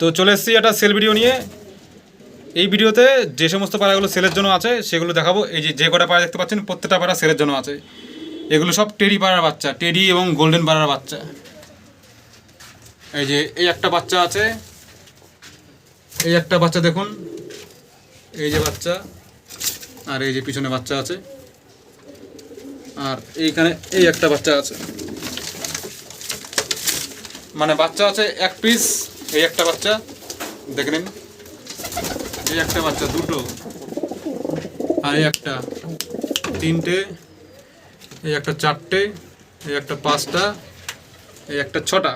তো চলে এসেছি একটা সেল ভিডিও নিয়ে। এই ভিডিওতে যে সমস্ত পায়রাগুলো সেলের জন্য আছে, সেগুলো দেখাবো। এই যে যে কটা পায়রা দেখতে পাচ্ছেন, প্রত্যেকটা পায়রা সেলের জন্য আছে। এগুলো সব টেডি পায়রার বাচ্চা, টেডি এবং গোল্ডেন পায়রার বাচ্চা। এই যে, এই একটা বাচ্চা আছে। এই একটা বাচ্চা দেখুন। এই যে বাচ্চা, আর এই যে পিছনে বাচ্চা আছে। আর এইখানে এই একটা বাচ্চা আছে। মানে বাচ্চা আছে এক পিস এই একটা বাচ্চা, দেখে নিন। এই একটা বাচ্চা, দুটো। আর এই একটা, তিনটে। এই একটা চারটে, এই একটা পাঁচটা, এই একটা ছটা।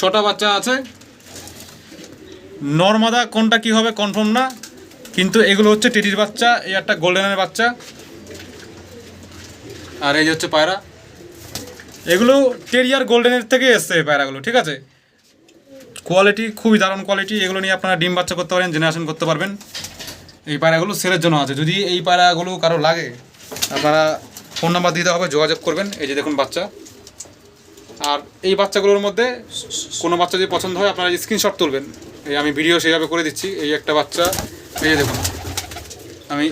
ছটা বাচ্চা আছে। নর্মাদা কোনটা কি হবে কনফার্ম না, কিন্তু এগুলো হচ্ছে টেটির বাচ্চা, এই একটা গোল্ডেনের বাচ্চা। আর এই হচ্ছে পায়রা। এগুলো টেরিয়ার গোল্ডেনের থেকে এসছে পায়রাগুলো, ঠিক আছে? কোয়ালিটি খুবই দারুণ কোয়ালিটি এগুলো নিয়ে আপনারা ডিম বাচ্চা করতে পারেন জেনারেশন করতে পারবেন। এই পায়রাগুলো সেলের জন্য আছে। যদি এই পায়রাগুলো কারও লাগে, আপনারা ফোন নাম্বার দিতে হবে, যোগাযোগ করবেন। এই যে দেখুন বাচ্চা। আর এই বাচ্চাগুলোর মধ্যে কোনো বাচ্চা যদি পছন্দ হয়, আপনারা স্ক্রিনশট তুলবেন। এই আমি ভিডিও সেইভাবে করে দিচ্ছি। এই একটা বাচ্চা, এই দেখুন। আমি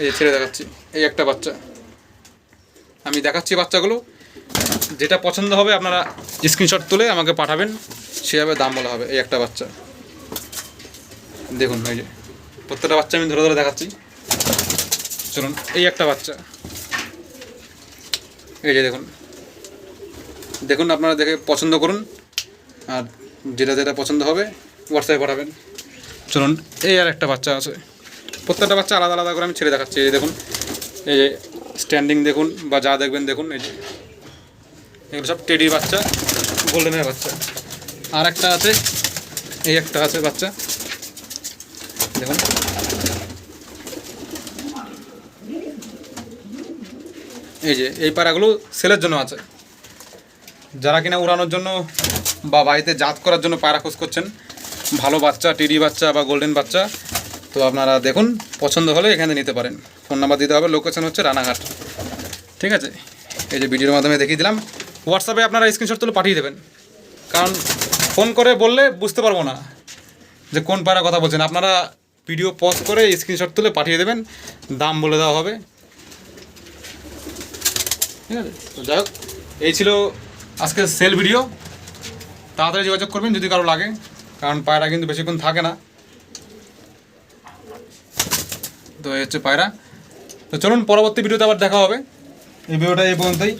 এই ছেড়ে দেখাচ্ছি। এই একটা বাচ্চা। আমি দেখাচ্ছি বাচ্চাগুলো। যেটা পছন্দ হবে আপনারা স্ক্রিনশট তুলে আমাকে পাঠাবেন, সেভাবে দাম বলা হবে এই একটা বাচ্চা। দেখুন, এই যে প্রত্যেকটা বাচ্চা আমি ধরে ধরে দেখাচ্ছি। চলুন, এই একটা বাচ্চা। এই যে দেখুন। দেখুন, আপনারা দেখে পছন্দ করুন, আর যেটা যেটা পছন্দ হবে হোয়াটসঅ্যাপে পাঠাবেন। চলুন, এই আর একটা বাচ্চা আছে। প্রত্যেকটা বাচ্চা আলাদা আলাদা করে আমি ছেড়ে দেখাচ্ছি। এই দেখুন, এই যে স্ট্যান্ডিং দেখুন বা যা দেখবেন দেখুন, এই যে। এগুলো সব টেডি বাচ্চা, গোল্ডেনের বাচ্চা। আর একটা আছে, এই একটা আছে বাচ্চা। দেখুন। এই যে, এই পাড়াগুলো সেলের জন্য আছে। যারা কিনা উড়ানোর জন্য বা বাড়িতে জাত করার জন্য পায়রা খোঁজ করছেন, ভালো বাচ্চা, টিডি বাচ্চা বা গোল্ডেন বাচ্চা, তো আপনারা দেখুন, পছন্দ হলে এখানে নিতে পারেন। ফোন নাম্বার দিতে হবে, লোকেশন হচ্ছে রানাঘাট। ঠিক আছে? এই যে ভিডিওর মাধ্যমে দেখিয়ে দিলাম হোয়াটসঅ্যাপে আপনারা স্ক্রিনশট তুলে পাঠিয়ে দেবেন। কারণ ফোন করে বললে বুঝতে পারব না যে কোন পায়রা কথা বলছেন। আপনারা ভিডিও পজ করে স্ক্রিনশট তুলে পাঠিয়ে দেবেন। দাম বলে দেওয়া হবে। ঠিক আছে? তো যাই হোক, এই ছিল আজকে সেল ভিডিও তাড়াতাড়ি যোগাযোগ করবেন যদি কারও লাগে, কারণ পায়রা কিন্তু বেশিক্ষণ থাকে না। তো এই হচ্ছে পায়রা। তো চলুন পরবর্তী ভিডিওতে আবার দেখা হবে। এই ভিডিওটা এই পর্যন্তই।